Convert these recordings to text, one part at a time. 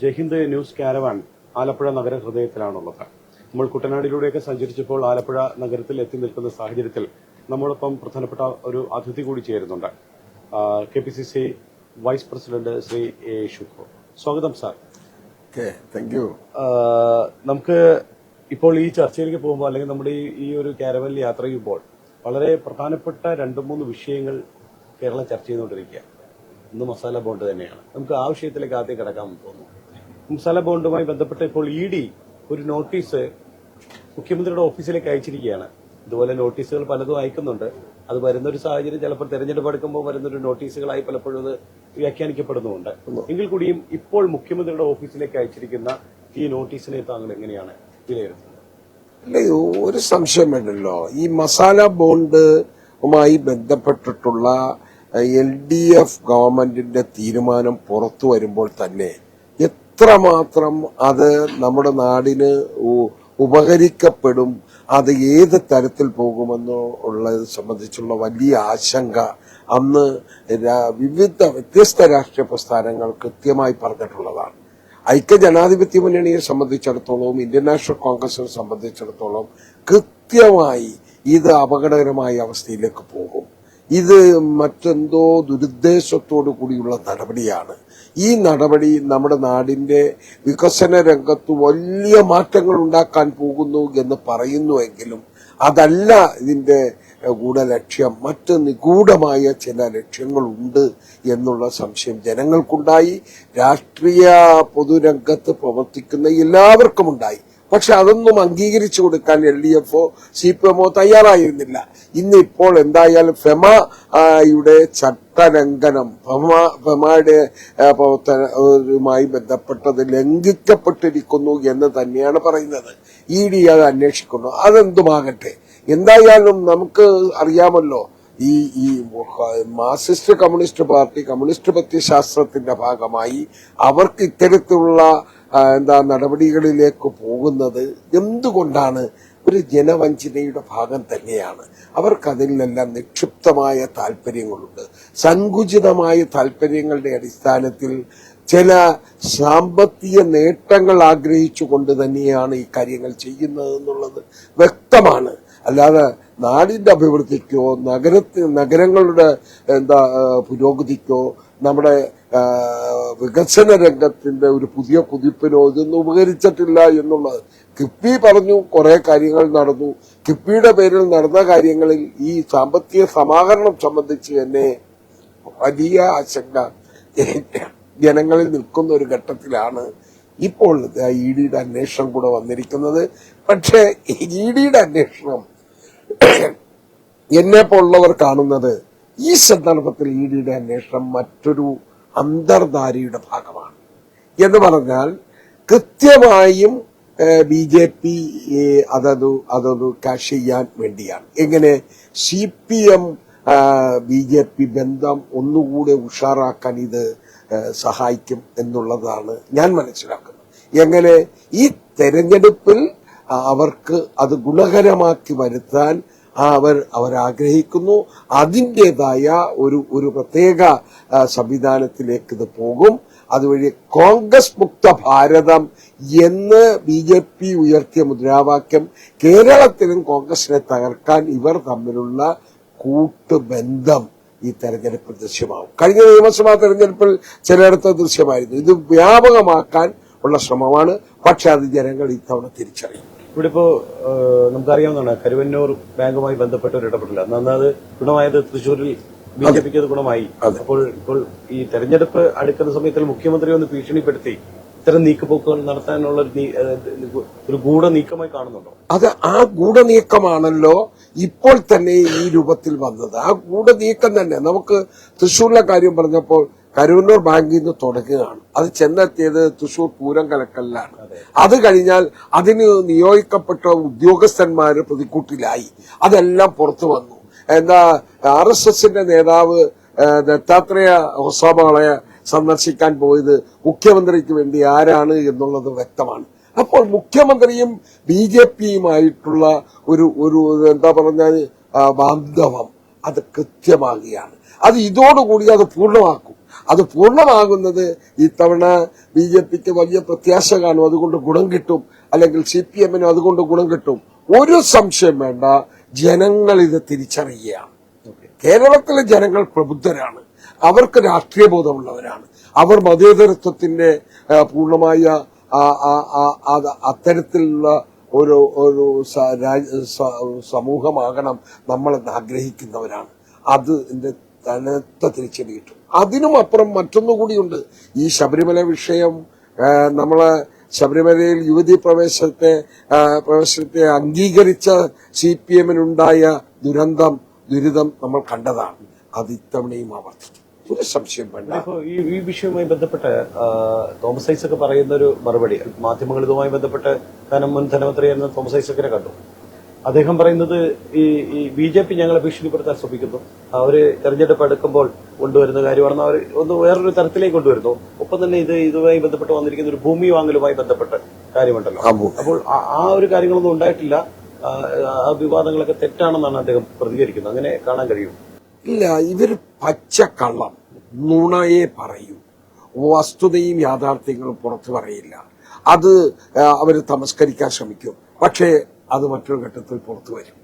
Jaihind news caravan Alappuzha നഗര ഹൃദയത്തിലാണുള്ളത് നമ്മൾ കുട്ടനാടിലൂടെയൊക്കെ സഞ്ചരിച്ചപ്പോൾ ആലപ്പുഴ നഗരത്തിൽ എത്തി നിൽക്കുന്ന സാഹചര്യത്തിൽ നമ്മളിപ്പം പ്രധാനപ്പെട്ട ഒരു അതിഥി കൂടി ചേരുന്നുണ്ട്. K P C C vice president Shri A ഷുഖോ സ്വാഗതം സാർ. താങ്ക് യു നമുക്ക് ഇപ്പോൾ ഈ ചർച്ചയിലേക്ക് പോകുമ്പോൾ അല്ലെങ്കിൽ നമ്മുടെ ഈ ഒരു കാരവനിൽ യാത്ര ചെയ്യുമ്പോൾ വളരെ പ്രധാനപ്പെട്ട രണ്ട് മൂന്ന് വിഷയങ്ങൾ കേരളം ചർച്ച ചെയ്തുകൊണ്ടിരിക്കുക ഇന്ന് മസാല ബോണ്ട് തന്നെയാണ്. നമുക്ക് ആവശ്യത്തിലേക്ക് ആദ്യം കിടക്കാൻ തോന്നുന്നു. മസാല ബോണ്ടുമായി ബന്ധപ്പെട്ട് ഇപ്പോൾ ഇ ഡി ഒരു നോട്ടീസ് മുഖ്യമന്ത്രിയുടെ ഓഫീസിലേക്ക് അയച്ചിരിക്കുകയാണ്. ഇതുപോലെ നോട്ടീസുകൾ പലതും അയക്കുന്നുണ്ട്. അത് വരുന്ന ഒരു സാഹചര്യം ചിലപ്പോൾ തെരഞ്ഞെടുപ്പ് എടുക്കുമ്പോൾ വരുന്നൊരു നോട്ടീസുകളായി പലപ്പോഴും അത് വ്യാഖ്യാനിക്കപ്പെടുന്നുമുണ്ട്. എങ്കിൽ കൂടിയും ഇപ്പോൾ മുഖ്യമന്ത്രിയുടെ ഓഫീസിലേക്ക് അയച്ചിരിക്കുന്ന ഈ നോട്ടീസിനെ താങ്കൾ എങ്ങനെയാണ് വിലയിരുത്തുന്നത്? അല്ല ഒരു സംശയം വേണ്ടല്ലോ. ഈ മസാല ബോണ്ടുമായി ബന്ധപ്പെട്ടിട്ടുള്ള എൽ ഡി എഫ് ഗവൺമെന്റിന്റെ തീരുമാനം പുറത്തു വരുമ്പോൾ തന്നെ എത്രമാത്രം അത് നമ്മുടെ നാടിന് ഉപകരിക്കപ്പെടും അത് ഏത് തരത്തിൽ പോകുമെന്നോ ഉള്ളത് സംബന്ധിച്ചുള്ള വലിയ ആശങ്ക അന്ന് വിവിധ വ്യത്യസ്ത രാഷ്ട്രീയ പ്രസ്ഥാനങ്ങൾ കൃത്യമായി പറഞ്ഞിട്ടുള്ളതാണ്. ഐക്യ ജനാധിപത്യ മുന്നണിയെ സംബന്ധിച്ചിടത്തോളം ഇന്ത്യൻ നാഷണൽ കോൺഗ്രസിനെ സംബന്ധിച്ചിടത്തോളം കൃത്യമായി ഇത് അപകടകരമായ അവസ്ഥയിലേക്ക് പോകും. ഇത് മറ്റെന്തോ ദുരുദ്ദേശത്തോടു കൂടിയുള്ള നടപടിയാണ്. ഈ നടപടി നമ്മുടെ നാടിന്റെ വികസന രംഗത്ത് വലിയ മാറ്റങ്ങൾ ഉണ്ടാക്കാൻ പോകുന്നു എന്ന് പറയുന്നുവെങ്കിലും അതല്ല ഇതിന്റെ ഗൂഢ ലക്ഷ്യം മറ്റ് നിഗൂഢമായ ചില ലക്ഷ്യങ്ങളുണ്ട് എന്നുള്ള സംശയം ജനങ്ങൾക്കുണ്ടായി. രാഷ്ട്രീയ പൊതുരംഗത്ത് പ്രവർത്തിക്കുന്ന എല്ലാവർക്കും ഉണ്ടായി പക്ഷെ അതൊന്നും അംഗീകരിച്ചു കൊടുക്കാൻ എൽ ഡി എഫോ സി പി എമ്മോ തയ്യാറായിരുന്നില്ല. ഇന്ന് ഇപ്പോൾ എന്തായാലും ഫെമ ആ, യുടെ ചട്ടലംഘനം ഫെമ ഫെമയുടെ പ്രവർത്തനവുമായി ബന്ധപ്പെട്ടത് ലംഘിക്കപ്പെട്ടിരിക്കുന്നു എന്ന് തന്നെയാണ് പറയുന്നത്. ഇ ഡി അത് അന്വേഷിക്കുന്നു. അതെന്തുമാകട്ടെ? എന്തായാലും നമുക്ക് അറിയാമല്ലോ ഈ ഈ മാർക്സിസ്റ്റ് കമ്മ്യൂണിസ്റ്റ് പാർട്ടി കമ്മ്യൂണിസ്റ്റ് പ്രത്യശാസ്ത്രത്തിന്റെ ഭാഗമായി അവർക്ക് ഇത്തരത്തിലുള്ള എന്താ നടപടികളിലേക്ക് പോകുന്നത് എന്തുകൊണ്ടാണ് ഒരു ജനവഞ്ചനയുടെ ഭാഗം തന്നെയാണ്? അവർക്കതിലെല്ലാം നിക്ഷിപ്തമായ താല്പര്യങ്ങളുണ്ട്. സങ്കുചിതമായ താല്പര്യങ്ങളുടെ അടിസ്ഥാനത്തിൽ ചില സാമ്പത്തിക നേട്ടങ്ങൾ ആഗ്രഹിച്ചുകൊണ്ട് തന്നെയാണ് ഈ കാര്യങ്ങൾ ചെയ്യുന്നത് എന്നുള്ളത് വ്യക്തമാണ്. അല്ലാതെ നാടിന്റെ അഭിവൃദ്ധിക്കോ നഗരത്തി നഗരങ്ങളുടെ എന്താ പുരോഗതിക്കോ നമ്മുടെ വികസന രംഗത്തിന്റെ ഒരു പുതിയ കുതിപ്പിനോ ഇതൊന്നും ഉപകരിച്ചിട്ടില്ല എന്നുള്ളത്. കിഫ്ബി പറഞ്ഞു കുറെ കാര്യങ്ങൾ നടന്നു. കിഫ്ബിയുടെ പേരിൽ നടന്ന കാര്യങ്ങളിൽ ഈ സാമ്പത്തിക സമാഹരണം സംബന്ധിച്ച് തന്നെ വലിയ ആശങ്ക ജനങ്ങളിൽ നിൽക്കുന്ന ഒരു ഘട്ടത്തിലാണ് ഇപ്പോൾ ഇ ഡിയുടെ അന്വേഷണം കൂടെ വന്നിരിക്കുന്നത്. പക്ഷേ ഇ ഡിയുടെ അന്വേഷണം എന്നെ പോലുള്ളവർ കാണുന്നത് ഈ സന്ദർഭത്തിൽ ഇ ഡിയുടെ അന്വേഷണം മറ്റൊരു അന്തർധാരയുടെ ഭാഗമാണ്. എന്ന് പറഞ്ഞാൽ കൃത്യമായും ബി ജെ പി അതത് അതത് കാഷ് ചെയ്യാൻ വേണ്ടിയാണ്. എങ്ങനെ? C P M B J P ബന്ധം ഒന്നുകൂടെ ഉഷാറാക്കാൻ ഇത് സഹായിക്കും എന്നുള്ളതാണ് ഞാൻ മനസ്സിലാക്കുന്നത്. എങ്ങനെ? ഈ തെരഞ്ഞെടുപ്പിൽ അവർക്ക് അത് ഗുണകരമാക്കി വരുത്താൻ അവർ ആഗ്രഹിക്കുന്നു അതിന്റെതായ ഒരു ഒരു പ്രത്യേക സംവിധാനത്തിലേക്ക് ഇത് പോകും. അതുവഴി കോൺഗ്രസ് മുക്ത ഭാരതം എന്ന് ബി ജെ പി ഉയർത്തിയ മുദ്രാവാക്യം കേരളത്തിലും കോൺഗ്രസിനെ തകർക്കാൻ ഇവർ തമ്മിലുള്ള കൂട്ടുബന്ധം ഈ തെരഞ്ഞെടുപ്പിൽ ദൃശ്യമാവും കഴിഞ്ഞ നിയമസഭാ തെരഞ്ഞെടുപ്പിൽ ചിലയിടത്ത് ദൃശ്യമായിരുന്നു. ഇത് വ്യാപകമാക്കാൻ ഉള്ള ശ്രമമാണ്. പക്ഷെ അത് ജനങ്ങൾ ഇത്തവണ തിരിച്ചറിയും. ഇവിടെ ഇപ്പോ നമുക്കറിയാവുന്നതാണ് കരുവന്നൂർ ബാങ്കുമായി ബന്ധപ്പെട്ട ഒരു ഇടപെടൽ. അന്ന് അത് ഗുണമായത് തൃശ്ശൂരിൽ ബി ജെ പിക്ക് അത് ഗുണമായി. അപ്പോൾ ഇപ്പോൾ ഈ തെരഞ്ഞെടുപ്പ് അടുക്കുന്ന സമയത്തിൽ മുഖ്യമന്ത്രി ഒന്ന് ഭീഷണിപ്പെടുത്തി ഇത്തരം നീക്കുപോക്കുകൾ നടത്താനുള്ള ഒരു ഗൂഢ നീക്കമായി കാണുന്നുണ്ടോ? അത് ആ ഗൂഢനീക്കമാണല്ലോ ഇപ്പോൾ തന്നെ ഈ രൂപത്തിൽ വന്നത്. ആ ഗൂഢനീക്കം തന്നെ. നമുക്ക് തൃശ്ശൂരിലെ കാര്യം പറഞ്ഞപ്പോൾ കരൂന്നൂർ ബാങ്കിൽ നിന്ന് തുടങ്ങുകയാണ്. അത് ചെന്നെത്തിയത് തൃശൂർ പൂരം കലക്കലിലാണ്. അത് കഴിഞ്ഞാൽ അതിന് നിയോഗിക്കപ്പെട്ട ഉദ്യോഗസ്ഥന്മാര് പ്രതിക്കൂട്ടിലായി. അതെല്ലാം പുറത്തു വന്നു. എന്താ ആർ എസ് എസിന്റെ നേതാവ് ദത്താത്രേയ ഹൊസാമകളെ സന്ദർശിക്കാൻ പോയത് മുഖ്യമന്ത്രിക്ക് വേണ്ടി ആരാണ് എന്നുള്ളത് വ്യക്തമാണ്. അപ്പോൾ മുഖ്യമന്ത്രിയും ബി ജെ പിയുമായിട്ടുള്ള ഒരു ഒരു എന്താ പറഞ്ഞാൽ ബാന്ധവം അത് കൃത്യമാകുകയാണ്. അത് ഇതോടുകൂടി അത് പൂർണമാക്കും. അത് പൂർണമാകുന്നത് ഇത്തവണ ബി ജെ പിക്ക് വലിയ പ്രത്യാശ കാണും. അതുകൊണ്ട് ഗുണം കിട്ടും. അല്ലെങ്കിൽ സി പി എമ്മിനും അതുകൊണ്ട് ഗുണം കിട്ടും. ഒരു സംശയം വേണ്ട. ജനങ്ങൾ ഇത് തിരിച്ചറിയുകയാണ്. കേരളത്തിലെ ജനങ്ങൾ പ്രബുദ്ധരാണ്. അവർക്ക് രാഷ്ട്രീയ ബോധമുള്ളവരാണ് അവർ മതേതരത്വത്തിന്റെ പൂർണമായ അത്തരത്തിലുള്ള ഒരു ഒരു സമൂഹമാകണം നമ്മളെന്ന് ആഗ്രഹിക്കുന്നവരാണ്. അത് തനത്ത തിരിച്ചടി കിട്ടും. അതിനും അപ്പുറം മറ്റൊന്നുകൂടിയുണ്ട് ഈ ശബരിമല വിഷയം നമ്മളെ ശബരിമലയിൽ യുവതി പ്രവേശത്തെ പ്രവേശനത്തെ അംഗീകരിച്ച സി പി എമ്മിനുണ്ടായ ദുരന്തം ദുരിതം നമ്മൾ കണ്ടതാണ്. അത് ഇത്തവണയും ആവർത്തിക്കും ഒരു സംശയം വേണ്ട. ഈ ഈ വിഷയവുമായി ബന്ധപ്പെട്ട് തോമസ് ഐസക് പറയുന്ന ഒരു മറുപടി മാധ്യമങ്ങൾ ഇതുമായി ബന്ധപ്പെട്ട് ധനം മുൻ ധനമന്ത്രിയായിരുന്ന തോമസ് ഐസക്കിനെ കണ്ടു. അദ്ദേഹം പറയുന്നത് ഈ ഈ ബി ജെ പി ഞങ്ങളെ ഭീഷണിപ്പെടുത്താൻ ശ്രമിക്കുന്നു. അവർ തെരഞ്ഞെടുപ്പ് എടുക്കുമ്പോൾ കൊണ്ടുവരുന്ന കാര്യമാണെന്ന് അവർ ഒന്ന് വേറൊരു തരത്തിലേക്ക് കൊണ്ടുവരുന്നു. ഒപ്പം തന്നെ ഇത് ഇതുമായി ബന്ധപ്പെട്ട് വന്നിരിക്കുന്ന ഒരു ഭൂമി വാങ്ങലുമായി ബന്ധപ്പെട്ട കാര്യമുണ്ടല്ലോ. അപ്പോൾ ആ- ഒരു കാര്യങ്ങളൊന്നും ഉണ്ടായിട്ടില്ല. ആ, ആ വിവാദങ്ങളൊക്കെ തെറ്റാണെന്നാണ് അദ്ദേഹം പ്രതികരിക്കുന്നത്. അങ്ങനെ കാണാൻ കഴിയും. ഇല്ല ഇവർ പച്ചക്കള്ളം നുണയെ പറയും. വസ്തുതയും യാഥാർത്ഥ്യങ്ങളും പുറത്തു പറയില്ല. അത് അവർ തമസ്കരിക്കാൻ ശ്രമിക്കും. പക്ഷേ അത് മറ്റൊരു ഘട്ടത്തിൽ പുറത്തു വരും.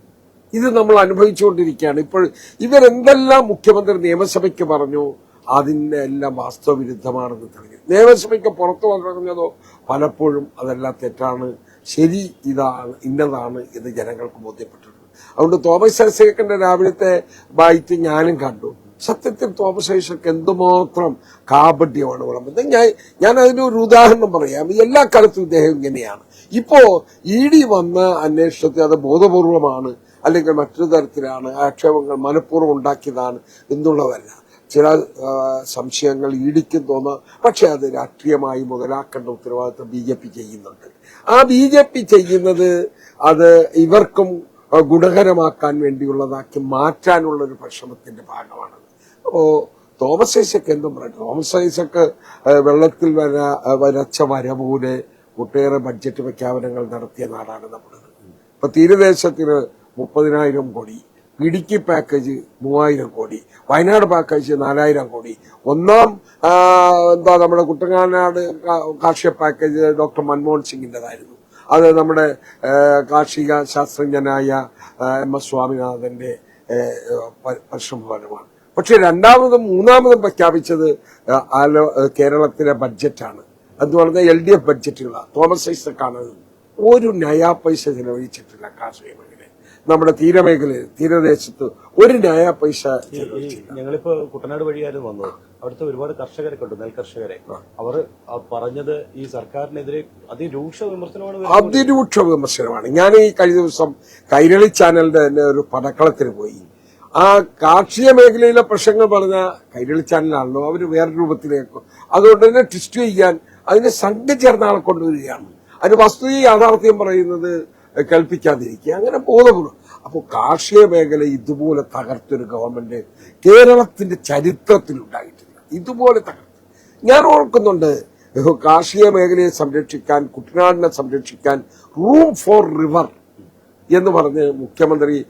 ഇത് നമ്മൾ അനുഭവിച്ചുകൊണ്ടിരിക്കുകയാണ്. ഇപ്പോൾ ഇവരെന്തെല്ലാം മുഖ്യമന്ത്രി നിയമസഭയ്ക്ക് പറഞ്ഞു അതിന്റെ എല്ലാം വാസ്തവവിരുദ്ധമാണെന്ന് തെളിഞ്ഞു. നിയമസഭയ്ക്ക് പുറത്തു പറഞ്ഞതോ പലപ്പോഴും അതെല്ലാം തെറ്റാണ് ശരി ഇതാണ് ഇന്നതാണ് എന്ന് ജനങ്ങൾക്ക് ബോധ്യപ്പെട്ടിട്ടുണ്ട്. അതുകൊണ്ട് തോമസ് ഐസക്കിന്റെ രാവിലത്തെ ബൈറ്റ് ഞാനും കണ്ടു. സത്യത്തിൽ തോമസ് ഐസക്ക് എന്തുമാത്രം കാപഡ്യമാണ് വിളമ്പുന്നത്. ഞാൻ ഞാൻ അതിനൊരു ഉദാഹരണം പറയാം. എല്ലാ കാലത്തും ഇദ്ദേഹം ഇങ്ങനെയാണ്. ഇപ്പോ ഇ ഡി വന്ന അന്വേഷണത്തിൽ അത് ബോധപൂർവമാണ് അല്ലെങ്കിൽ മറ്റൊരു തരത്തിലാണ് ആക്ഷേപങ്ങൾ മനഃപൂർവം ഉണ്ടാക്കിയതാണ് എന്നുള്ളതല്ല. ചില സംശയങ്ങൾ ഇടിക്കും തോന്നാം. പക്ഷെ അത് രാഷ്ട്രീയമായി മുതലാക്കേണ്ട ഉത്തരവാദിത്വം ബി ജെ പി ചെയ്യുന്നുണ്ട്. ആ ബി ജെ പി ചെയ്യുന്നത് അത് ഇവർക്കും ഗുണകരമാക്കാൻ വേണ്ടിയുള്ളതാക്കി മാറ്റാനുള്ള ഒരു പരിശ്രമത്തിന്റെ ഭാഗമാണ്. അപ്പോ തോമസ് ഐസക്ക് എന്തും പറയട്ടെ. തോമസ് ഐസക്ക് വെള്ളത്തിൽ വര വരച്ച വര പോലെ ഒട്ടേറെ ബഡ്ജറ്റ് പ്രഖ്യാപനങ്ങൾ നടത്തിയ നാടാണ് നമ്മുടേത് ഇപ്പൊ തീരദേശത്തിന് മുപ്പതിനായിരം കോടി ഇടുക്കി പാക്കേജ് മൂവായിരം കോടി വയനാട് പാക്കേജ് നാലായിരം കോടി. ഒന്നാം എന്താ നമ്മുടെ കുട്ടനാട് കാർഷിക പാക്കേജ് ഡോക്ടർ മൻമോഹൻ സിംഗിന്റെതായിരുന്നു അത് നമ്മുടെ കാർഷിക ശാസ്ത്രജ്ഞനായ എം എസ് സ്വാമിനാഥന്റെ പരിശ്രമഫലമാണ്. പക്ഷെ രണ്ടാമതും മൂന്നാമതും പ്രഖ്യാപിച്ചത് കേരളത്തിലെ ബഡ്ജറ്റാണ് പറഞ്ഞാൽ എൽ ഡി എഫ് ബഡ്ജറ്റുകളാണ് തോമസ് ഐസക്കാണ് ഒരു നയാ പൈസ ചെലവഴിച്ചിട്ടില്ല കാർഷിക മേഖലയിൽ നമ്മുടെ തീരമേഖലയിൽ തീരദേശത്ത് ഒരു നയാ പൈസ ചെലവഴിച്ചില്ല. ഞങ്ങളിപ്പോ കുട്ടനാട് വഴിയായിരുന്നു വന്നത്. അവിടുത്തെ ഒരുപാട് കർഷകരെ കണ്ടു നെൽകർഷകരെ. അവർ പറഞ്ഞത് ഈ സർക്കാരിനെതിരെ അതിരൂക്ഷ വിമർശനമാണ്. അതിരൂക്ഷ വിമർശനമാണ്. ഞാൻ ഈ കഴിഞ്ഞ ദിവസം കൈരളി ചാനലിന്റെ തന്നെ ഒരു പടക്കളത്തിന് പോയി. ആ കാർഷിക മേഖലയിലെ പ്രശ്നങ്ങൾ പറഞ്ഞ കൈരളി ചാനലാണല്ലോ അവർ വേറെ രൂപത്തിലേക്ക്. അതുകൊണ്ട് തന്നെ ട്വിസ്റ്റ് ചെയ്യാൻ അതിനെ സംഘം ചേർന്ന ആളെ കൊണ്ടുവരികയാണ്. അതിന് വസ്തുത യാഥാർത്ഥ്യം പറയുന്നത് കൽപ്പിക്കാതിരിക്കുക. അങ്ങനെ ബോധപൂർവം അപ്പോൾ കാർഷിക മേഖല ഇതുപോലെ തകർത്തൊരു ഗവൺമെന്റ് കേരളത്തിന്റെ ചരിത്രത്തിൽ ഉണ്ടായിട്ടില്ല. ഇതുപോലെ തകർത്ത്. ഞാൻ ഓർക്കുന്നുണ്ട് കാർഷിക മേഖലയെ സംരക്ഷിക്കാൻ കുട്ടനാടിനെ സംരക്ഷിക്കാൻ റൂം ഫോർ റിവർ എന്ന് പറഞ്ഞ് മുഖ്യമന്ത്രി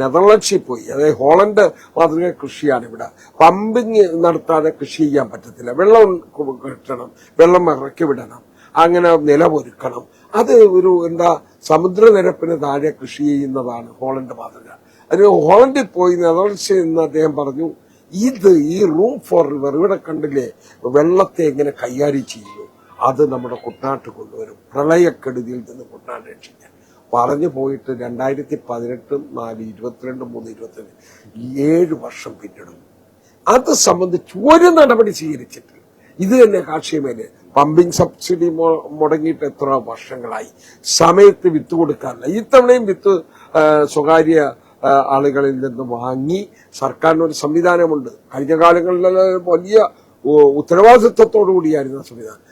നെതർലൻഡ്സിൽ പോയി. അതായത് ഹോളണ്ട് മാതൃക കൃഷിയാണ് ഇവിടെ. പമ്പിങ് നടത്താതെ കൃഷി ചെയ്യാൻ പറ്റത്തില്ല. വെള്ളം കിട്ടണം. വെള്ളം ഇറക്കി വിടണം. അങ്ങനെ നിലമൊരുക്കണം. അത് ഒരു എന്താ സമുദ്രനിരപ്പിന് താഴെ കൃഷി ചെയ്യുന്നതാണ് ഹോളണ്ട് മാതൃക. അതിന് ഹോളണ്ടിൽ പോയി നെതർലൻഡ്സിൽ നിന്ന് അദ്ദേഹം പറഞ്ഞു ഇത് ഈ റൂം ഫോർ റിവർ ഇവിടെ കണ്ടില്ലേ? വെള്ളത്തെ എങ്ങനെ കൈകാര്യം ചെയ്യുന്നു. അത് നമ്മുടെ കുട്ടനാട്ട് കൊണ്ടുവരും. പ്രളയക്കെടുതിയിൽ നിന്ന് കുട്ടനാട് രക്ഷിക്കാൻ. പറഞ്ഞു പോയിട്ട് രണ്ടായിരത്തി പതിനെട്ട് നാല് ഇരുപത്തിരണ്ട് മൂന്ന് ഇരുപത്തിരണ്ട് ഏഴ് വർഷം പിന്നിടും. അത് സംബന്ധിച്ച് ഒരു നടപടി സ്വീകരിച്ചിട്ടില്ല. ഇത് തന്നെ കാർഷിക മേഖല പമ്പിംഗ് സബ്സിഡി മുടങ്ങിയിട്ട് എത്ര വർഷങ്ങളായി. സമയത്ത് വിത്ത് കൊടുക്കാറില്ല. ഇത്തവണയും വിത്ത് സ്വകാര്യ ആളുകളിൽ നിന്ന് വാങ്ങി സർക്കാരിന് ഒരു സംവിധാനമുണ്ട്. കഴിഞ്ഞ കാലങ്ങളിൽ വലിയ ഉത്തരവാദിത്വത്തോടു കൂടിയായിരുന്നു സംവിധാനം.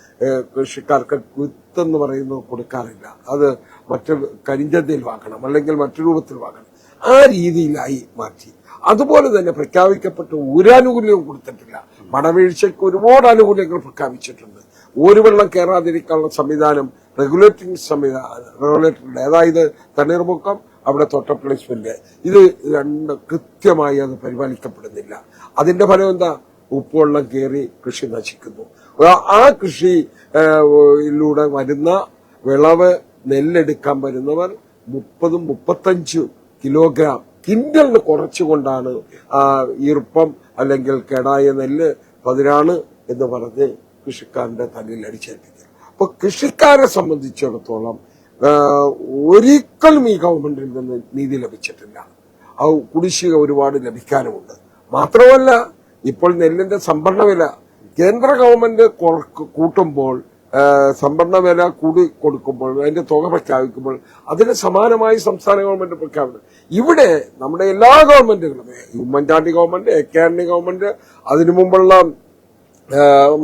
കൃഷിക്കാർക്ക് വിത്തെന്ന് പറയുന്നത് കൊടുക്കാറില്ല. അത് മറ്റു കരിഞ്ചന്തയിൽ വാങ്ങണം അല്ലെങ്കിൽ മറ്റു രൂപത്തിൽ വാങ്ങണം. ആ രീതിയിലായി മാറ്റി. അതുപോലെ തന്നെ പ്രഖ്യാപിക്കപ്പെട്ട ഒരു ആനുകൂല്യവും കൊടുത്തിട്ടില്ല. മടവീഴ്ചയ്ക്ക് ഒരുപാട് ആനുകൂല്യങ്ങൾ പ്രഖ്യാപിച്ചിട്ടുണ്ട്. ഒരു വെള്ളം കയറാതിരിക്കാനുള്ള സംവിധാനം റെഗുലേറ്റിംഗ് സംവിധാനം റെഗുലേറ്ററിന്റെ അതായത് തണ്ണീർമുക്കം അവിടെ തൊട്ട പ്ലേസ്മെന്റ് ഇത് രണ്ട് കൃത്യമായി അത് പരിപാലിക്കപ്പെടുന്നില്ല. അതിന്റെ ഫലം എന്താ? ഉപ്പുവെള്ളം കയറി കൃഷി നശിക്കുന്നു. ആ- കൃഷിയിലൂടെ വരുന്ന വിളവ് നെല്ലെടുക്കാൻ വരുന്നവർ മുപ്പതും മുപ്പത്തഞ്ചും കിലോഗ്രാം. കിൻഡലിന് കുറച്ചുകൊണ്ടാണ് ആ ഈർപ്പം അല്ലെങ്കിൽ കെടായ നെല്ല് പതിനാണ് എന്ന് പറഞ്ഞ് കൃഷിക്കാരന്റെ തലയിൽ അടിച്ചേൽപ്പിക്കുക. അപ്പൊ കൃഷിക്കാരെ സംബന്ധിച്ചിടത്തോളം ഒരിക്കലും ഈ ഗവൺമെന്റിൽ നിന്ന് നീതി ലഭിച്ചിട്ടില്ല. ആ കുടിശ്ശിക ഒരുപാട് ലഭിക്കാനുമുണ്ട്. മാത്രമല്ല ഇപ്പോൾ നെല്ലിന്റെ സംഭരണ വില കേന്ദ്ര ഗവൺമെന്റ് കൂട്ടുമ്പോൾ സംഭരണ വില കൂടി കൊടുക്കുമ്പോൾ അതിന്റെ തുക പ്രഖ്യാപിക്കുമ്പോൾ അതിന് സമാനമായി സംസ്ഥാന ഗവൺമെന്റ് പ്രഖ്യാപിക്കും ഇവിടെ നമ്മുടെ എല്ലാ ഗവൺമെന്റുകളും Oommen Chandy government A K Antony government അതിനു മുമ്പുള്ള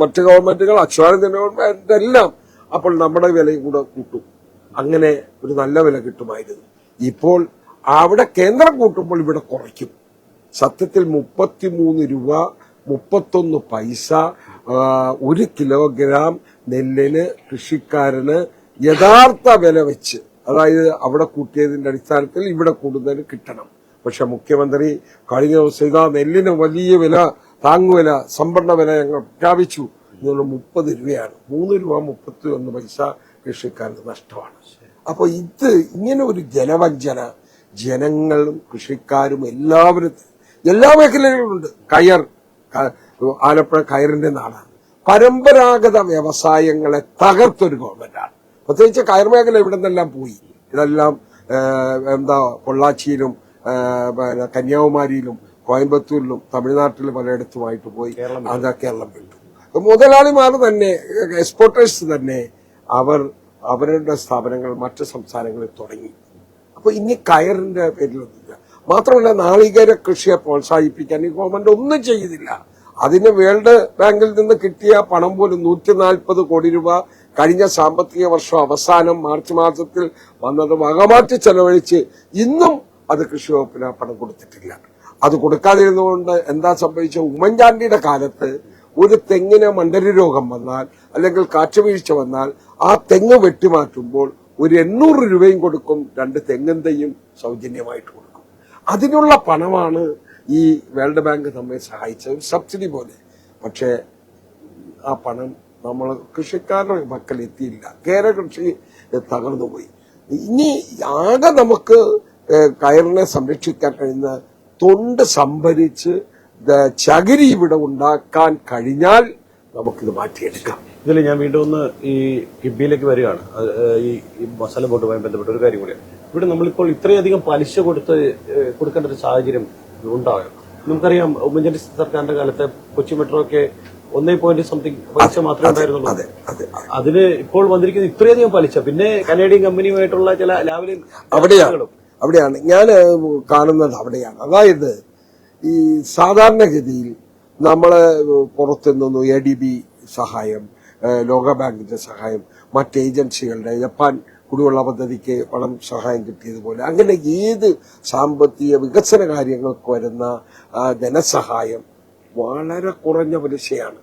മറ്റ് ഗവൺമെന്റുകൾ അച്യുതാനന്ദ ഗവൺമെന്റ് എല്ലാം അപ്പോൾ നമ്മുടെ വിലയും കൂടെ കൂട്ടും. അങ്ങനെ ഒരു നല്ല വില കിട്ടുമായിരുന്നു. ഇപ്പോൾ അവിടെ കേന്ദ്രം കൂട്ടുമ്പോൾ ഇവിടെ കുറയ്ക്കും. സത്യത്തിൽ മുപ്പത്തിമൂന്ന് രൂപ മുപ്പത്തൊന്ന് പൈസ ഒരു കിലോഗ്രാം നെല്ലിന് കൃഷിക്കാരന് യഥാർത്ഥ വില വെച്ച് അതായത് അവിടെ കൂട്ടിയതിന്റെ അടിസ്ഥാനത്തിൽ ഇവിടെ കൂടുതൽ കിട്ടണം. പക്ഷെ മുഖ്യമന്ത്രി കഴിഞ്ഞ ദിവസം ഇതാ നെല്ലിന് വലിയ വില താങ്ങുവില സംഭരണ വില ഞങ്ങൾ പ്രഖ്യാപിച്ചു. എന്നുള്ള മുപ്പത് രൂപയാണ്. മൂന്ന് രൂപ മുപ്പത്തി ഒന്ന് പൈസ കൃഷിക്കാരന് നഷ്ടമാണ്. അപ്പൊ ഇത് ഇങ്ങനെ ഒരു ജനവഞ്ചന ജനങ്ങളും കൃഷിക്കാരും എല്ലാവരും എല്ലാ മേഖലകളിലുണ്ട് കയർ ആലപ്പുഴ കയറിന്റെ നാടാണ്. പരമ്പരാഗത വ്യവസായങ്ങളെ തകർത്തൊരു ഗവൺമെന്റാണ്. പ്രത്യേകിച്ച് കയർമേഖല ഇവിടെ നിന്നെല്ലാം പോയി. ഇതെല്ലാം എന്താ പൊള്ളാച്ചിയിലും പിന്നെ കന്യാകുമാരിയിലും കോയമ്പത്തൂരിലും തമിഴ്നാട്ടിൽ പലയിടത്തുമായിട്ട് പോയി. അത് കേരളം വിട്ടു. മുതലാളിമാർ തന്നെ എക്സ്പോർട്ടേഴ്സ് തന്നെ അവർ അവരുടെ സ്ഥാപനങ്ങൾ മറ്റു സംസ്ഥാനങ്ങളിൽ തുടങ്ങി. അപ്പൊ ഇനി കയറിന്റെ പേരിലൊന്നുമില്ല. മാത്രമല്ല നാളികേര കൃഷിയെ പ്രോത്സാഹിപ്പിക്കാൻ ഈ ഗവൺമെന്റ് ഒന്നും ചെയ്യുന്നില്ല അതിന് വേൾഡ് ബാങ്കിൽ നിന്ന് കിട്ടിയ പണം പോലും നൂറ്റി നാൽപ്പത് കോടി രൂപ കഴിഞ്ഞ സാമ്പത്തിക വർഷം അവസാനം മാർച്ച് മാസത്തിൽ വന്നത് വകമാറ്റി ചെലവഴിച്ച് ഇന്നും അത് കൃഷി വകുപ്പിന് പണം കൊടുത്തിട്ടില്ല. അത് കൊടുക്കാതിരുന്നുകൊണ്ട് എന്താ സംഭവിച്ച ഉമ്മൻചാണ്ടിയുടെ കാലത്ത് ഒരു തെങ്ങിന് മണ്ടരി രോഗം വന്നാൽ അല്ലെങ്കിൽ കാറ്റുവീഴ്ച വന്നാൽ ആ തെങ്ങ് വെട്ടിമാറ്റുമ്പോൾ ഒരു എണ്ണൂറ് രൂപയും കൊടുക്കും രണ്ട് തെങ്ങും തൈയും സൗജന്യമായിട്ട് കൊടുക്കും. അതിനുള്ള പണമാണ് ഈ വേൾഡ് ബാങ്ക് നമ്മെ സഹായിച്ച ഒരു സബ്സിഡി പോലെ. പക്ഷേ ആ പണം നമ്മൾ കൃഷിക്കാരുടെ മക്കൾ എത്തിയില്ല കേര കൃഷി തകർന്നു പോയി. ഇനി ആകെ നമുക്ക് കയറിനെ സംരക്ഷിക്കാൻ കഴിയുന്ന തൊണ്ട് സംഭരിച്ച് ചകിരി ഇവിടെ ഉണ്ടാക്കാൻ കഴിഞ്ഞാൽ നമുക്കിത് മാറ്റിയെടുക്കാം. ഇതിൽ ഞാൻ വീണ്ടും ഒന്ന് ഈ കിബിയിലേക്ക് വരികയാണ്. ഈ മസാല ബോട്ടുമായി ബന്ധപ്പെട്ട ഒരു കാര്യം കൂടിയാണ്. ഇവിടെ നമ്മളിപ്പോൾ ഇത്രയധികം പലിശ കൊടുത്ത് കൊടുക്കേണ്ട ഒരു സാഹചര്യം ഉണ്ടാകും. നമുക്കറിയാം ഉമ്മൻചാണ്ടി സർക്കാരിന്റെ കാലത്ത് കൊച്ചി മെട്രോ ഒക്കെ ഒന്നേ പോയിന്റ് സംതിങ് പലിശ മാത്രമേ ഉണ്ടായിരുന്നുള്ളൂ. അതെ അതെ അതിന് ഇപ്പോൾ വന്നിരിക്കുന്ന ഇത്രയധികം പലിശ. പിന്നെ കനേഡിയൻ കമ്പനിയുമായിട്ടുള്ള ചില ലാവലിൻ അവിടെയാണ് അവിടെയാണ്. ഞാൻ കാണുന്നത് അവിടെയാണ്. അതായത് ഈ സാധാരണഗതിയിൽ നമ്മൾ പുറത്തുനിന്നു എ ഡി ബി സഹായം ലോകബാങ്കിന്റെ സഹായം മറ്റ് ഏജൻസികളുടെ ജപ്പാൻ കുടിവെള്ള പദ്ധതിക്ക് പണം സഹായം കിട്ടിയതുപോലെ അങ്ങനെ ഏത് സാമ്പത്തിക വികസന കാര്യങ്ങൾക്ക് വരുന്ന ധനസഹായം വളരെ കുറഞ്ഞ പലിശയാണ്.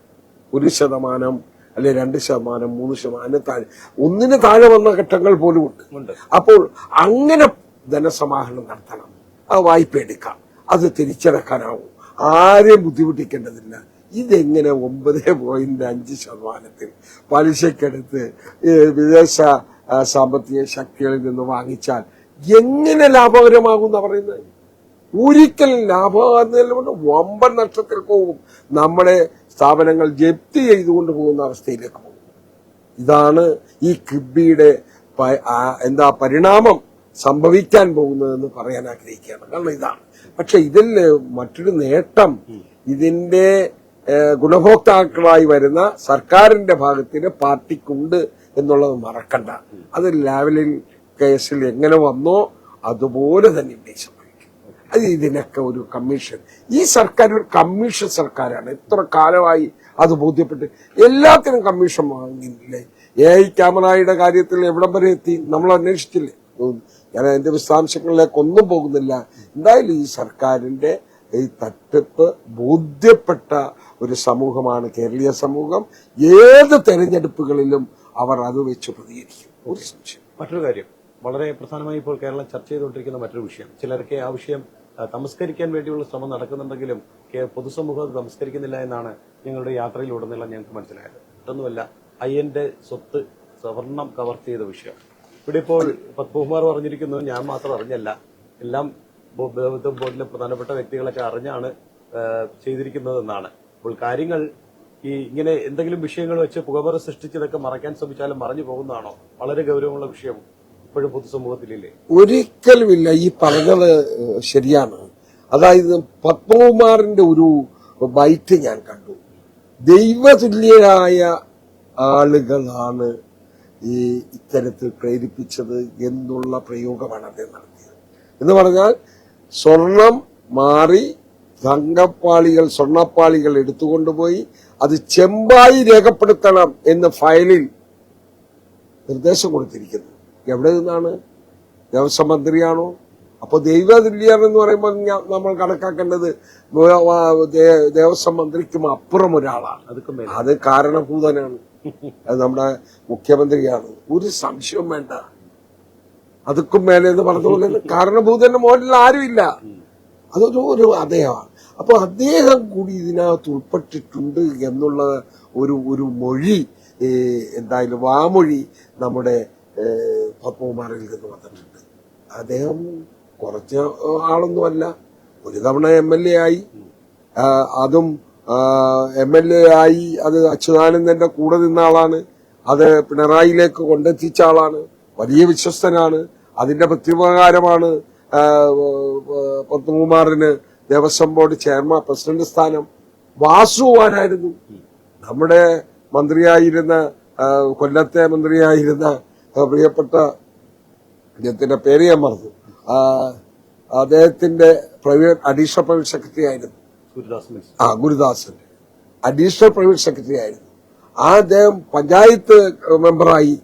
ഒരു ശതമാനം അല്ലെ രണ്ട് ശതമാനം മൂന്ന് ശതമാനം താഴെ ഒന്നിന് താഴെ വന്ന ഘട്ടങ്ങൾ പോലും ഉണ്ട്. അപ്പോൾ അങ്ങനെ ധനസമാഹരണം നടത്തണം. ആ വായ്പ എടുക്കാം. അത് തിരിച്ചടക്കാനാവും. ആരെയും ബുദ്ധിമുട്ടിക്കേണ്ടതില്ല. ഇതെങ്ങനെ ഒമ്പത് പോയിന്റ് അഞ്ച് ശതമാനത്തിൽ പലിശക്കെടുത്ത് വിദേശ സാമ്പത്തിക ശക്തികളിൽ നിന്ന് വാങ്ങിച്ചാൽ എങ്ങനെ ലാഭകരമാകും എന്നാ പറയുന്നത് ഒരിക്കലും ലാഭം വമ്പൻ നഷ്ടത്തിൽ പോകും. നമ്മുടെ സ്ഥാപനങ്ങൾ ജപ്തി ചെയ്തുകൊണ്ട് പോകുന്ന അവസ്ഥയിലേക്ക് പോകും. ഇതാണ് ഈ കിബിയുടെ എന്താ പരിണാമം സംഭവിക്കാൻ പോകുന്നതെന്ന് പറയാൻ ആഗ്രഹിക്കുകയാണ്. കാരണം ഇതാണ്. പക്ഷെ ഇതിൽ മറ്റൊരു നേട്ടം ഇതിന്റെ ഗുണഭോക്താക്കളായി വരുന്ന സർക്കാരിന്റെ ഭാഗത്തിന് പാർട്ടിക്കുണ്ട് എന്നുള്ളത് മറക്കണ്ട. അത് ലാവലിൻ കേസിൽ എങ്ങനെ വന്നോ അതുപോലെ തന്നെ ഇവിടെ സംഭവിക്കും അത് ഇതിനൊക്കെ ഒരു കമ്മീഷൻ ഈ സർക്കാർ ഒരു കമ്മീഷൻ സർക്കാരാണ്. എത്ര കാലമായി അത് ബോധ്യപ്പെട്ട് എല്ലാത്തിനും കമ്മീഷൻ വാങ്ങിയില്ലേ? എ ഐ ക്യാമറയുടെ കാര്യത്തിൽ എവിടം വരെ എത്തി? നമ്മൾ അന്വേഷിച്ചില്ലേ. ഞാൻ അതിന്റെ വിശദാംശങ്ങളിലേക്ക് ഒന്നും പോകുന്നില്ല. എന്തായാലും ഈ സർക്കാരിന്റെ ഈ തട്ടിപ്പ് ബോധ്യപ്പെട്ട ഒരു സമൂഹമാണ് കേരളീയ സമൂഹം. ഏത് തെരഞ്ഞെടുപ്പുകളിലും അവർ അത് വെച്ച് പ്രതികരിക്കും. ഒരു മറ്റൊരു കാര്യം. വളരെ പ്രധാനമായി ഇപ്പോൾ കേരളം ചർച്ച ചെയ്തുകൊണ്ടിരിക്കുന്ന മറ്റൊരു വിഷയം. ചിലർക്ക് ആ വിഷയം തമസ്കരിക്കാൻ വേണ്ടിയുള്ള ശ്രമം നടക്കുന്നുണ്ടെങ്കിലും പൊതുസമൂഹം അത് തമസ്കരിക്കുന്നില്ല എന്നാണ് ഞങ്ങളുടെ യാത്രയിലുടനീളം ഞങ്ങൾക്ക് മനസ്സിലായത്. മറ്റൊന്നുമല്ല അയ്യന്റെ സ്വത്ത് സ്വർണം കവർ ചെയ്ത വിഷയം. ഇവിടെ ഇപ്പോൾ പത്മകുമാർ പറഞ്ഞിരിക്കുന്നത് ഞാൻ മാത്രം അറിഞ്ഞല്ല. എല്ലാം ബോർഡിലെ പ്രധാനപ്പെട്ട വ്യക്തികളൊക്കെ അറിഞ്ഞാണ് ചെയ്തിരിക്കുന്നതെന്നാണ്. അപ്പോൾ കാര്യങ്ങൾ ഈ ഇങ്ങനെ എന്തെങ്കിലും വിഷയങ്ങൾ വെച്ച് പുകമറ സൃഷ്ടിച്ചതൊക്കെ മറയ്ക്കാൻ ശ്രമിച്ചാലും മറഞ്ഞു പോകുന്നതാണോ? വളരെ ഗൗരവമുള്ള വിഷയം ഇപ്പോഴും പൊതുസമൂഹത്തിലില്ലേ? ഒരിക്കലുമില്ല ഈ പറഞ്ഞത് ശരിയാണ്. അതായത് പത്മകുമാറിന്റെ ഒരു ബൈറ്റ് ഞാൻ കണ്ടു. ദൈവതുല്യരായ ആളുകളാണ് ഈ ഇത്തരത്തിൽ പ്രേരിപ്പിച്ചത് എന്നുള്ള പ്രയോഗമാണ് അദ്ദേഹം നടത്തിയത്. എന്ന് പറഞ്ഞാൽ സ്വർണം മാറി തങ്കപ്പാളികൾ സ്വർണപ്പാളികൾ എടുത്തുകൊണ്ടുപോയി അത് ചെമ്പായി രേഖപ്പെടുത്തണം എന്ന് ഫയലിൽ നിർദ്ദേശം കൊടുത്തിരിക്കുന്നു. എവിടെ നിന്നാണ്? ദേവസ്വം മന്ത്രിയാണോ? അപ്പോൾ ദൈവതുല്യർ എന്ന് പറയുമ്പോൾ നമ്മൾ കണക്കാക്കേണ്ടത് ദേവസ്വം മന്ത്രിക്കും അപ്പുറം ഒരാളാണ്. അത് കാരണഭൂതനാണ്. അത് നമ്മുടെ മുഖ്യമന്ത്രിയാണ്. ഒരു സംശയവും വേണ്ട. അതുക്കും മേലെ എന്ന് പറഞ്ഞ പോലെ കാരണഭൂതന്റെ മോഡലിൽ ആരുമില്ല. അതൊരു ഒരു അദ്ദേഹമാണ്. അപ്പൊ അദ്ദേഹം കൂടി ഇതിനകത്ത് ഉൾപ്പെട്ടിട്ടുണ്ട് എന്നുള്ള ഒരു ഒരു മൊഴി എന്തായാലും വാമൊഴി നമ്മുടെ പത്മകുമാറിൽ നിന്ന് വന്നിട്ടുണ്ട്. അദ്ദേഹം കുറച്ച് ആളൊന്നുമല്ല. ഒരു തവണ എം എൽ എ ആയി. അതും എം എൽ എ ആയി അത് അച്യുതാനന്ദന്റെ കൂടെ നിന്ന ആളാണ്. അത് പിണറായിയിലേക്ക് കൊണ്ടെത്തിച്ച ആളാണ്. വലിയ വിശ്വസ്തനാണ്. അതിന്റെ പ്രത്യുപകാരമാണ് പത്മകുമാറിന് ദേവസ്വം ബോർഡ് ചെയർമാൻ പ്രസിഡന്റ് സ്ഥാനം വാസുവാനായിരുന്നു. നമ്മുടെ മന്ത്രിയായിരുന്ന കൊല്ലത്തെ മന്ത്രിയായിരുന്ന പ്രിയപ്പെട്ട അദ്ദേഹത്തിന്റെ പേര് ഞാൻ മറന്നു. അദ്ദേഹത്തിന്റെ പ്രൈവറ്റ് അഡീഷണൽ പ്രൈവറ്റ് സെക്രട്ടറി ആയിരുന്നു. ആ ഗുരുദാസൻ. അഡീഷണൽ പ്രൈവറ്റ് സെക്രട്ടറി ആയിരുന്നു. ആ അദ്ദേഹം panchayat മെമ്പറായി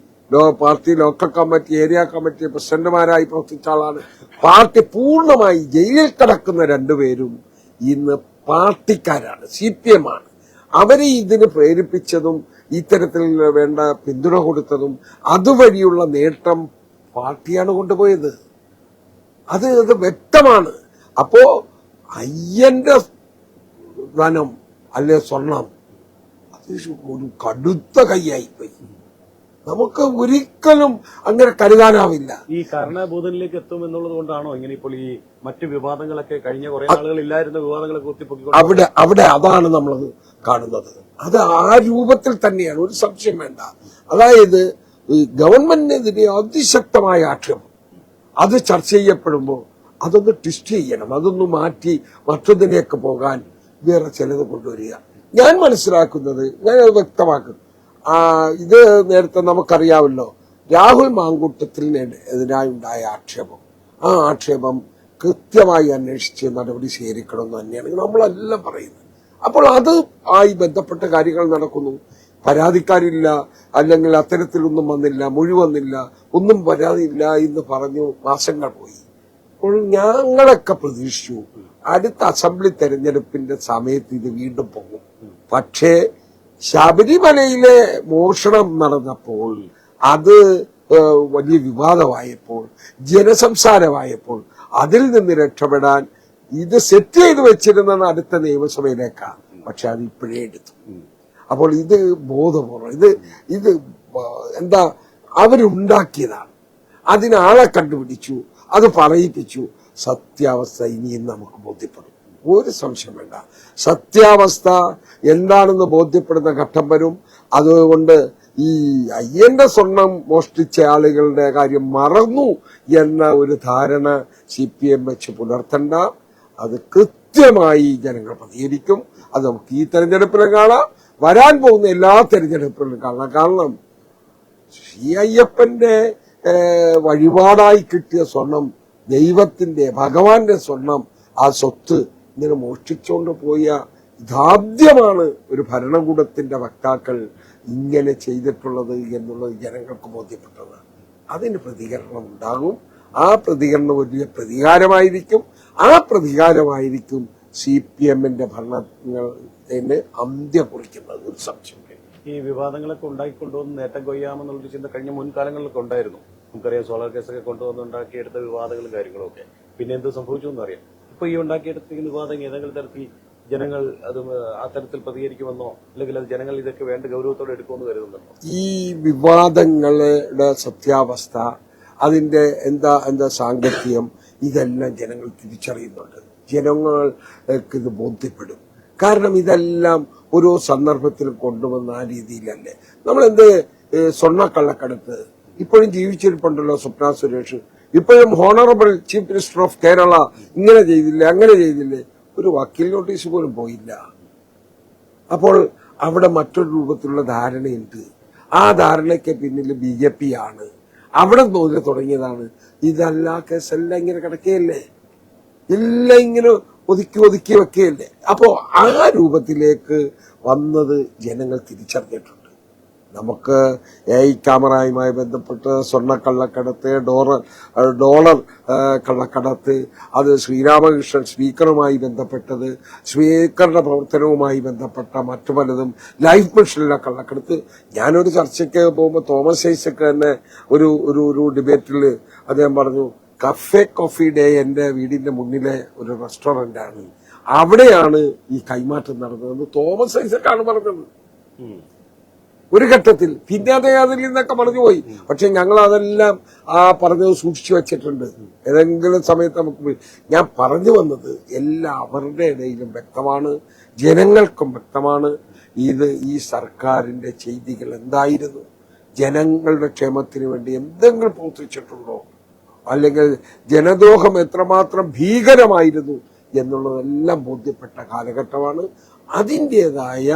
party local committee area committee പ്രസിഡന്റുമാരായി പ്രവർത്തിച്ച ആളാണ്. പാർട്ടി പൂർണമായി ജയിലിൽ കിടക്കുന്ന രണ്ടുപേരും ഇന്ന് പാർട്ടിക്കാരാണ് സി പി എം ആണ്. അവരെ ഇതിന് പ്രേരിപ്പിച്ചതും ഇത്തരത്തിൽ വേണ്ട പിന്തുണ കൊടുത്തതും അതുവഴിയുള്ള നേട്ടം പാർട്ടിയാണ് കൊണ്ടുപോയത്. അത് അത് വ്യക്തമാണ്. അപ്പോ അയ്യന്റെ ധനം അല്ലെ സ്വർണം അത് ഒരു കടുത്ത കൈയായിപ്പോയി. നമുക്ക് ഒരിക്കലും അങ്ങനെ കരുതാനാവില്ല. ഈ കർണബോധനിലേക്ക് എത്തും എന്നുള്ളത് കൊണ്ടാണോ ഇങ്ങനെ ഇപ്പോൾ ഈ മറ്റു വിവാദങ്ങളൊക്കെ കഴിഞ്ഞ കുറെ ആളുകൾ ഇല്ലായിരുന്ന വിവാദങ്ങളൊക്കെ കുത്തിപ്പൊക്കി അവിടെ അവിടെ അതാണ് നമ്മൾ കാണുന്നത്. അത് ആ രൂപത്തിൽ തന്നെയാണ്. ഒരു സംശയം വേണ്ട. അതായത് ഗവൺമെന്റിനെതിരെ അതിശക്തമായ ആക്ഷേപം. അത് ചർച്ച ചെയ്യപ്പെടുമ്പോൾ അതൊന്ന് ട്വിസ്റ്റ് ചെയ്യണം. അതൊന്ന് മാറ്റി മറ്റൊന്നിലേക്ക് പോകാൻ വേറെ ചിലത് കൊണ്ടുവരിക. ഞാൻ മനസ്സിലാക്കുന്നത് ഞാൻ അത് വ്യക്തമാക്കും ഇത് നേരത്തെ നമുക്കറിയാമല്ലോ. രാഹുൽ മാങ്കൂട്ടത്തിന് എതിരായി ഉണ്ടായ ആക്ഷേപം. ആ ആക്ഷേപം കൃത്യമായി അന്വേഷിച്ച് നടപടി സ്വീകരിക്കണമെന്ന് തന്നെയാണ് നമ്മളെല്ലാം പറയുന്നത്. അപ്പോൾ അത് ആയി ബന്ധപ്പെട്ട കാര്യങ്ങൾ നടക്കുന്നു. പരാതിക്കാരില്ല അല്ലെങ്കിൽ അത്തരത്തിലൊന്നും വന്നില്ല മുഴുവന്നില്ല ഒന്നും പരാതിയില്ല എന്ന് പറഞ്ഞു മാസങ്ങൾ പോയി. അപ്പോൾ ഞങ്ങളൊക്കെ പ്രതീക്ഷിച്ചു അടുത്ത അസംബ്ലി തെരഞ്ഞെടുപ്പിന്റെ സമയത്ത് ഇത് വീണ്ടും പോകും. പക്ഷേ ശബരിമലയിലെ മോഷണം നടന്നപ്പോൾ അത് വലിയ വിവാദമായപ്പോൾ ജനസംസാരമായപ്പോൾ അതിൽ നിന്ന് രക്ഷപ്പെടാൻ ഇത് സെറ്റ് ചെയ്ത് വെച്ചിരുന്നത് അടുത്ത നിയമസഭയിലേക്കാണ് പക്ഷെ അത് ഇപ്പോഴേ എടുത്തു. അപ്പോൾ ഇത് ബോധപൂർവം ഇത് ഇത് എന്താ അവരുണ്ടാക്കിയതാണ്. അതിനാളെ കണ്ടുപിടിച്ചു അത് പറയിപ്പിച്ചു. സത്യാവസ്ഥ ഇനിയും നമുക്ക് ബോധ്യപ്പെടും. ഒരു സംശയം വേണ്ട. സത്യാവസ്ഥ എന്താണെന്ന് ബോധ്യപ്പെടുന്ന ഘട്ടം വരും. അതുകൊണ്ട് ഈ അയ്യന്റെ സ്വർണം മോഷ്ടിച്ച ആളുകളുടെ കാര്യം മറന്നു എന്ന ഒരു ധാരണ സി പി എം വെച്ച് പുലർത്തണ്ട. അത് കൃത്യമായി ജനങ്ങൾ പ്രതികരിക്കും. അത് നമുക്ക് ഈ തെരഞ്ഞെടുപ്പിലും കാണാം. വരാൻ പോകുന്ന എല്ലാ തെരഞ്ഞെടുപ്പിലും കാണാം. കാരണം ശ്രീ അയ്യപ്പന്റെ വഴിപാടായി കിട്ടിയ സ്വർണം ദൈവത്തിന്റെ ഭഗവാന്റെ സ്വർണം ആ സ്വത്ത് ഇങ്ങനെ മോഷ്ടിച്ചുകൊണ്ട് പോയ ഇതാദ്യമാണ് ഒരു ഭരണകൂടത്തിന്റെ വക്താക്കൾ ഇങ്ങനെ ചെയ്തിട്ടുള്ളത് എന്നുള്ളത് ജനങ്ങൾക്ക് ബോധ്യപ്പെട്ടത്. അതിന് പ്രതികരണം ഉണ്ടാകും. ആ പ്രതികരണം വലിയ പ്രതികാരമായിരിക്കും. ആ പ്രതികാരമായിരിക്കും സി പി എമ്മിന്റെ ഭരണത്തിന് അന്ത്യം കുറിക്കുന്നത് സംശയം ഈ വിവാദങ്ങളൊക്കെ ഉണ്ടാക്കിക്കൊണ്ടുവന്ന് നേട്ടം കൊയ്യാമെന്നുള്ളൊരു ചിന്ത കഴിഞ്ഞ മുൻകാലങ്ങളിലൊക്കെ ഉണ്ടായിരുന്നു. നമുക്കറിയാം സോളാർ കേസൊക്കെ കൊണ്ടുവന്ന് ഉണ്ടാക്കിയെടുത്ത വിവാദങ്ങളും കാര്യങ്ങളും ഒക്കെ പിന്നെ എന്ത് സംഭവിച്ചു എന്നറിയാം. ഇപ്പൊ ഈ ഉണ്ടാക്കിയെടുത്തിരിക്കുന്ന വിവാദം ഏതെങ്കിലും തരത്തിൽ ജനങ്ങൾ അത് ആ തരത്തിൽ പ്രതികരിക്കുമെന്നോ അല്ലെങ്കിൽ അത് ജനങ്ങൾ ഇതൊക്കെ വേണ്ട ഗൗരവത്തോടെ എടുക്കുമെന്ന് കരുതുന്നുണ്ടോ? ഈ വിവാദങ്ങളുടെ സത്യാവസ്ഥ അതിന്റെ എന്താ എന്താ സാങ്കത്യം ഇതെല്ലാം ജനങ്ങൾ തിരിച്ചറിയുന്നുണ്ട്. ജനങ്ങൾക്ക് ഇത് ബോധ്യപ്പെടും. കാരണം ഇതെല്ലാം ഓരോ സന്ദർഭത്തിലും കൊണ്ടുവന്ന ആ രീതിയിലല്ലേ. നമ്മളെന്ത് സ്വർണക്കള്ളക്കടത്ത്. ഇപ്പോഴും ജീവിച്ചിരിപ്പുണ്ടല്ലോ സ്വപ്ന സുരേഷ്. ഇപ്പോഴും honourable chief minister of Kerala ഇങ്ങനെ ചെയ്തില്ലേ അങ്ങനെ ചെയ്തില്ലേ? ഒരു വക്കീൽ നോട്ടീസ് പോലും പോയില്ല. അപ്പോൾ അവിടെ മറ്റൊരു രൂപത്തിലുള്ള ധാരണയുണ്ട്. ആ ധാരണയ്ക്ക് പിന്നിൽ ബി ജെ പി ആണ്. അവിടെ മുതൽ തുടങ്ങിയതാണ്. ഇതല്ല കേസെല്ലാം ഇങ്ങനെ കിടക്കുകയല്ലേ? എല്ലാം ഇങ്ങനെ ഒതുക്കി ഒതുക്കി വെക്കുകയല്ലേ? അപ്പോൾ ആ രൂപത്തിലേക്ക് വന്നത് ജനങ്ങൾ തിരിച്ചറിഞ്ഞിട്ടുണ്ട്. നമുക്ക് എ ഐ ക്യാമറയുമായി ബന്ധപ്പെട്ട് സ്വർണക്കള്ളക്കടത്ത് ഡോളർ ഡോളർ കള്ളക്കടത്ത് അത് ശ്രീരാമകൃഷ്ണൻ സ്പീക്കറുമായി ബന്ധപ്പെട്ടത് സ്പീക്കറുടെ പ്രവർത്തനവുമായി ബന്ധപ്പെട്ട മറ്റു പലതും ലൈഫ് മിഷനിലെ കള്ളക്കടത്ത്. ഞാനൊരു ചർച്ചയ്ക്ക് പോകുമ്പോൾ തോമസ് ഐസക്ക് തന്നെ ഒരു ഒരു ഒരു ഡിബേറ്റിൽ അദ്ദേഹം പറഞ്ഞു കഫേ കോഫി ഡേ എന്റെ വീടിന്റെ മുന്നിലെ ഒരു റെസ്റ്റോറന്റാണ്. അവിടെയാണ് ഈ കൈമാറ്റം നടന്നതെന്ന് തോമസ് ഐസക്കാണ് പറഞ്ഞത്. ഒരു ഘട്ടത്തിൽ പിന്നെ അതേ അതിൽ നിന്നൊക്കെ മറിഞ്ഞുപോയി പക്ഷെ ഞങ്ങൾ അതെല്ലാം ആ പറഞ്ഞത് സൂക്ഷിച്ചു വെച്ചിട്ടുണ്ട്. ഏതെങ്കിലും സമയത്ത് നമുക്ക് ഞാൻ പറഞ്ഞു വന്നത് എല്ലാവരുടെ ഇടയിലും വ്യക്തമാണ്. ജനങ്ങൾക്കും വ്യക്തമാണ്. ഇത് ഈ സർക്കാരിന്റെ ചെയ്തികൾ എന്തായിരുന്നു? ജനങ്ങളുടെ ക്ഷേമത്തിന് വേണ്ടി എന്തെങ്കിലും പ്രവർത്തിച്ചിട്ടുണ്ടോ? അല്ലെങ്കിൽ ജനദ്രോഹം എത്രമാത്രം ഭീകരമായിരുന്നു എന്നുള്ളതെല്ലാം ബോധ്യപ്പെട്ട കാലഘട്ടമാണ്. അതിന്റെതായ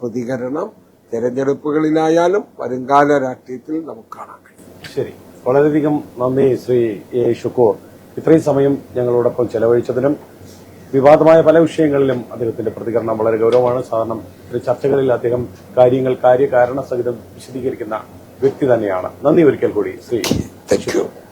പ്രതികരണം തെരഞ്ഞെടുപ്പുകളിലായാലും വരുംകാല രാഷ്ട്രീയത്തിൽ നമുക്ക് കാണാൻ കഴിയും. ശരി. വളരെയധികം നന്ദി ശ്രീ എ. ഷുക്കൂർ. ഇത്രയും സമയം ഞങ്ങളോടൊപ്പം ചെലവഴിച്ചതിനും വിവാദമായ പല വിഷയങ്ങളിലും അദ്ദേഹത്തിന്റെ പ്രതികരണം വളരെ ഗൗരവമാണ്. സാധാരണ ചർച്ചകളിൽ അദ്ദേഹം കാര്യങ്ങൾ കാര്യകാരണ സഹിതം വിശദീകരിക്കുന്ന വ്യക്തി തന്നെയാണ്. നന്ദി ഒരിക്കൽ കൂടി ശ്രീ